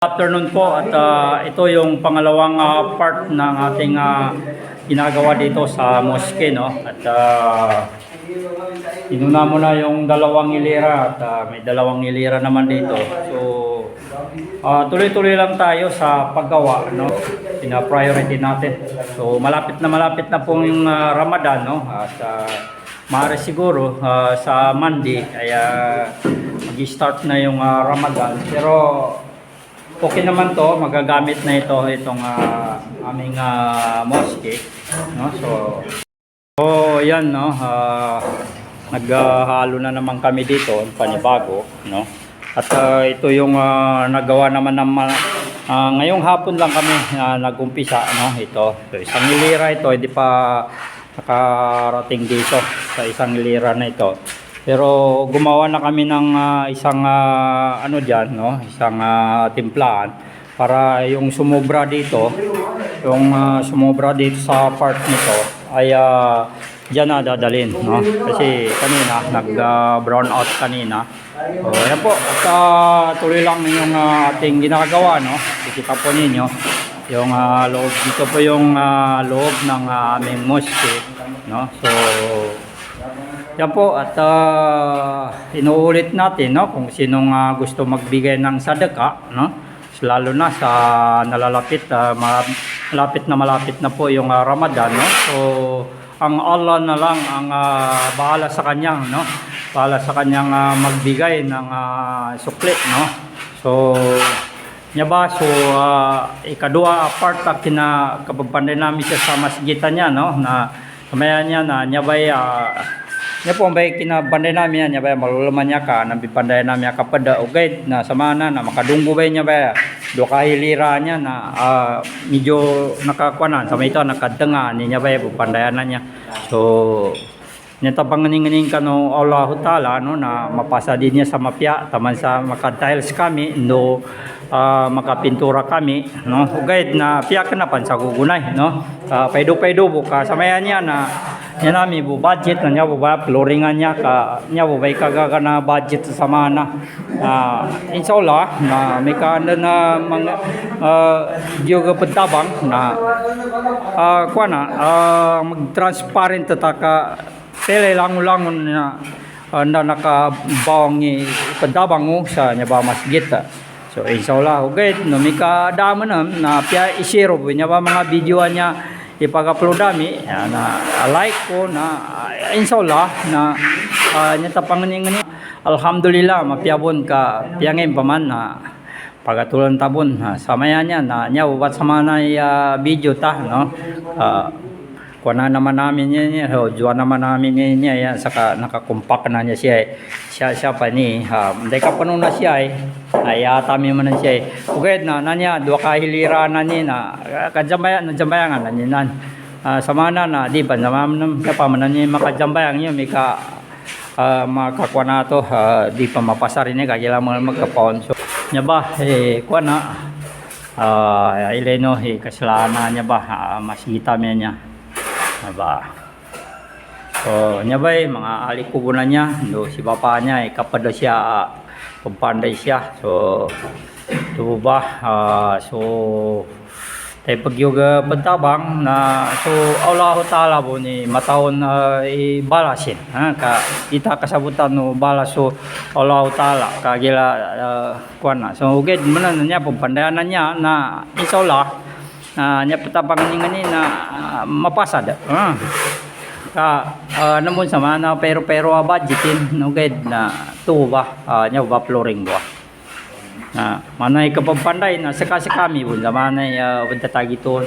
afternoon po at ah, ito yung pangalawang ah, part ng ating ah, ginagawa dito sa mosque no? At ah, inuna mo na yung dalawang hilera at ah, may dalawang hilera naman dito. So ah, tuloy-tuloy lang tayo sa paggawa no? Pina-priority natin. So malapit na malapit na po yung ah, Ramadan no? At ah, maaari siguro ah, sa Monday ay ah, mag-start na yung ah, Ramadan. Pero Okay naman to, magagamit na ito itong ah, aming ah, mosque, no? So So, yan no, ah, naghahalo na naman kami dito, panibago, no? At ah, ito yung ah, nagawa naman ng ah, ngayong hapon lang kami na nagumpisa, no? Ito, so, isang hilira ito, hindi pa nakarating dito sa isang hilira na ito. Pero gumawa na kami ng ah, isang ah, ano diyan, no? Isang ah, timplahan para yung sumobra dito, yung ah, sumobra dito sa part nito ay uh, diyan na dadalhin, no? Kasi kanina nag ah, brown out kanina. So, ayan po, at ah, tuloy lang yung ah, ating ginagawa, no? Kikita po ninyo yung ah, loob dito po yung ah, loob ng ah, aming mosque, no? So yan po at ah, inuulit natin no kung sinong ah, gusto magbigay ng sadaka no? Lalo na sa nalalapit ah, ma- malapit na malapit na po yung ah, Ramadan no? So ang Allah na lang ang ah, bahala sa kanyang no? Bahala sa kanyang ah, magbigay ng ah, sukli no? So nya ba? So ah, ikadua apart ta kina namin siya sa masgitan niya no? Na kamaya niya na nya ba nya po bay kinabanday namin yan nya ba malulaman niya ka nang bipanday namin ka pada ugay na samana na makadunggo bay niya ba do ka hilira niya na ah, medyo nakakwanan sa may ito nakadanga ni niya ba bupandayan na niya. So niya tapanganing ka no Allah Ta'ala no na mapasa din niya sa taman sa maka-tiles kami no ah, makapintura kami no. Ugay na piya ka na pan sa gugunay no. Uh, paido paido buka samayan niya na niya nami bu budget na niya bu ba floringan niya ka niya bu bay kaga na budget sa mana uh, inshallah na may ka na na mga uh, giyoga pentabang na uh, kuha na ah, mag-transparent ta ka tele langon-langon na uh, na nakabawang ni pentabang mo sa niya ba masjid ah. So inshallah okay no mi ka damo na na pia isiro po niya ba mga video niya ipag-upload dami ya, na like ko na uh, inshallah na uh, niya tapangan ngani alhamdulillah mapiabon ka piangin paman na pagatulan tabon ha, samaya niya na niya wat sama na uh, video ta no? Uh, kuha naman namin niya niya. Ho juwa naman namin niya niya. Yan saka nakakumpak na niya siya eh. siya siya pa ni ha hindi ka pa na siya eh. Ay atami man na siya eh. Ugay na na niya dua ka hilira na niya na kajambayan na jambayan na niya nan. Ah, samana na di ba naman na pa man na niya makajambayan niya may ka uh, makakuha na to. Ah, di pa mapasa rin eh kaya lang mga magkapaon so nya ba? Eh kuha na. Uh, ileno eh kasalanan niya ba? Uh, masita niya niya Aba. So, nya ba eh, mga alikubunan niya, do si bapa niya eh, kapag daw siya ah, pampanday siya. So, ito ba? Ah, so, tayo pagyuga pantabang na so Allah Ta'ala po ni matawon na ibalasin ha ka kita kasabutan no balas so Allah Ta'ala kagila uh, kuan na so ugid man na niya pampandayanan niya na inshallah na nya patapang ni ngani na ah, mapasad. Ah. Ka uh, namun sama na pero pero ah, budgetin no gid na tuwa ba? Ah, nya ba flooring ba? Na manay kapagpanday na saka sa kami bun na manay uh, tagi to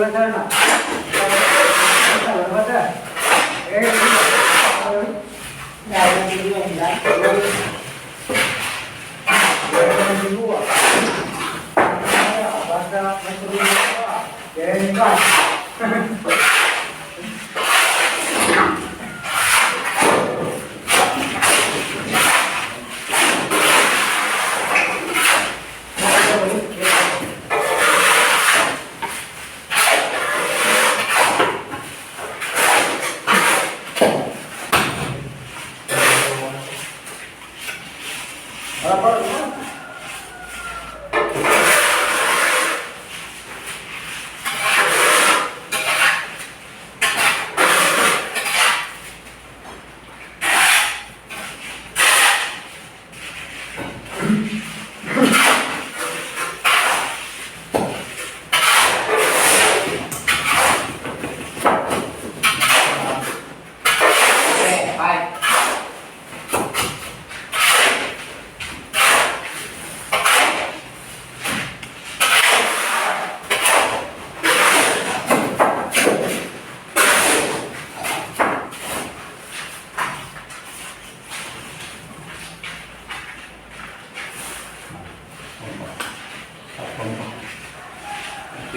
వ్యవసాయం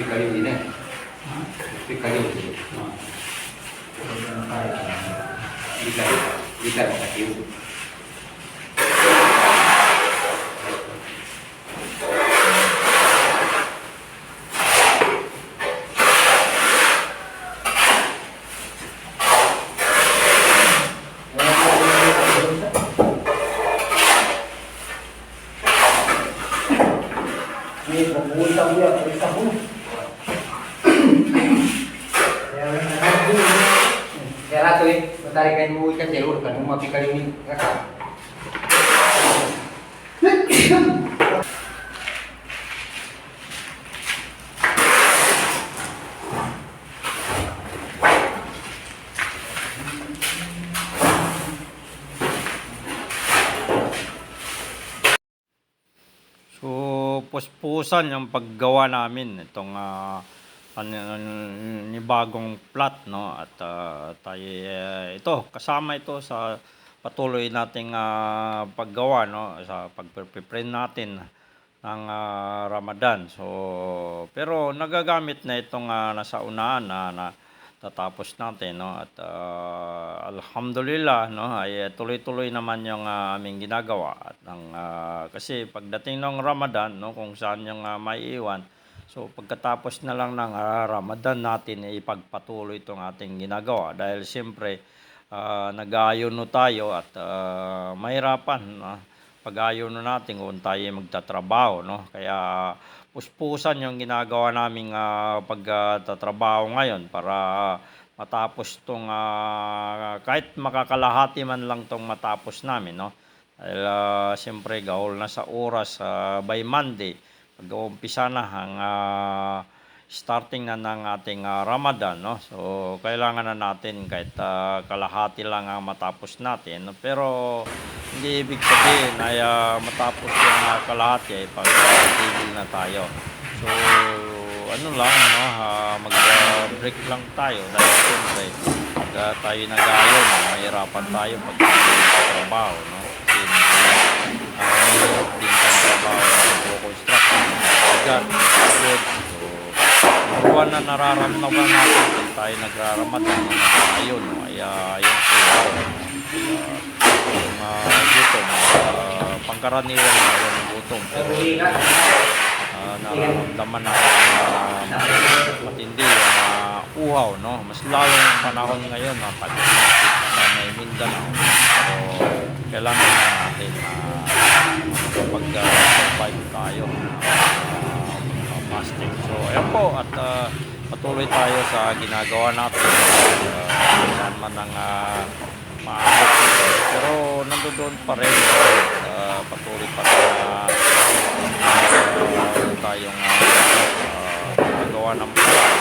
ってかりにね。ってかりをする。理解理解を mapikalim yung kakak. So, puspusan yung paggawa namin itong ah, ano, ni bagong plot no? At ah, tayo eh, ito kasama ito sa patuloy nating ah, paggawa no? Sa pagpe-print natin ng ah, Ramadan. So, pero nagagamit na itong ah, nasa unahan na, na tatapos natin no? At ah, alhamdulillah no? Ay eh, tuloy-tuloy naman yung ah, aming ginagawa. At ng ah, kasi pagdating ng Ramadan no? Kung saan yung ah, maiiwan so pagkatapos na lang ng ah, Ramadan natin eh, ipagpatuloy itong ating ginagawa. Dahil siyempre ah, nag-aayon no tayo at ah, mahirapan no? pag-ayon no natin kung tayo ay magtatrabaho no? Kaya puspusan yung ginagawa naming ah, pagtatrabaho ngayon para matapos tong ah, kahit makakalahati man lang tong matapos namin no? Dahil ah, siyempre gahol na sa oras ah, by Monday pag-uumpisa na ang ah, starting na ng ating ah, Ramadan no? So kailangan na natin kahit ah, kalahati lang ang matapos natin no? pero hindi ibig sabihin ay ah, matapos yung ah, kalahati ay pag ah, tigil na tayo. So ano lang no? Ah, mag-break lang tayo dahil siyempre pag ah, tayo nag-ayon mahirapan tayo pag tayo trabaho no? Kasi mahirap din trabaho agad good so one na nararamdaman natin kung tayo nagraramadan na nag-ayon no ay ah, yung po ah, yung uh, gutom, ah, pangkaraniwan na yung gutom. Pero ah, nararamdaman natin na matindi yung ah, uhaw, no? Mas lalong panahon ngayon na pag na may Mindanao. So, kailangan na natin na makapag-survive tayo uh, fasting. So, ayan po at ah, patuloy tayo sa ginagawa natin. Uh, saan man ang uh, maabot ito. Pero nandoon pa rin. Uh, patuloy pa rin na uh, tayong uh, ginagawa ng paraan.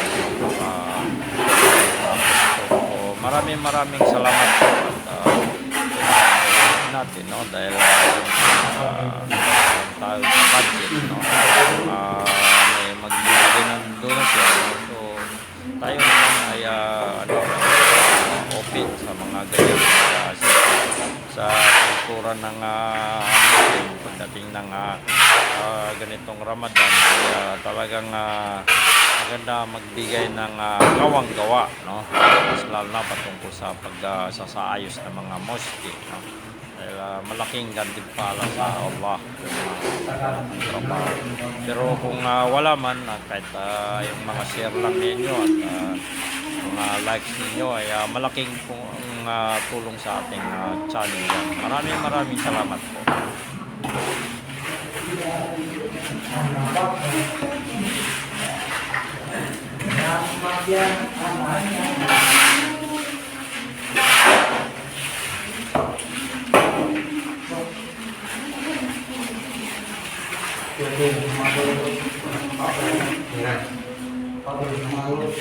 Uh, so, maraming maraming salamat po at uh, natin no dahil uh, tayo budget no uh, may magbibigay ng donasyon no? so tayo naman ay uh, ano uh, open sa mga ganyan uh, sa, sa kultura ng uh, pagdating ng uh, uh, ganitong Ramadan kaya talagang uh, maganda magbigay ng ah, gawang-gawa, no? Mas lalo na patungkol sa pagsasaayos ng mga mosque, no? Dahil ah, malaking gantimpala sa Allah yung trabaho. Pero kung ah, wala man, ah, kahit ah, yung mga share lang ninyo at ah, mga likes ninyo ay ah, malaking pong ah, tulong sa ating ah, channel. Maraming maraming salamat po. Yan.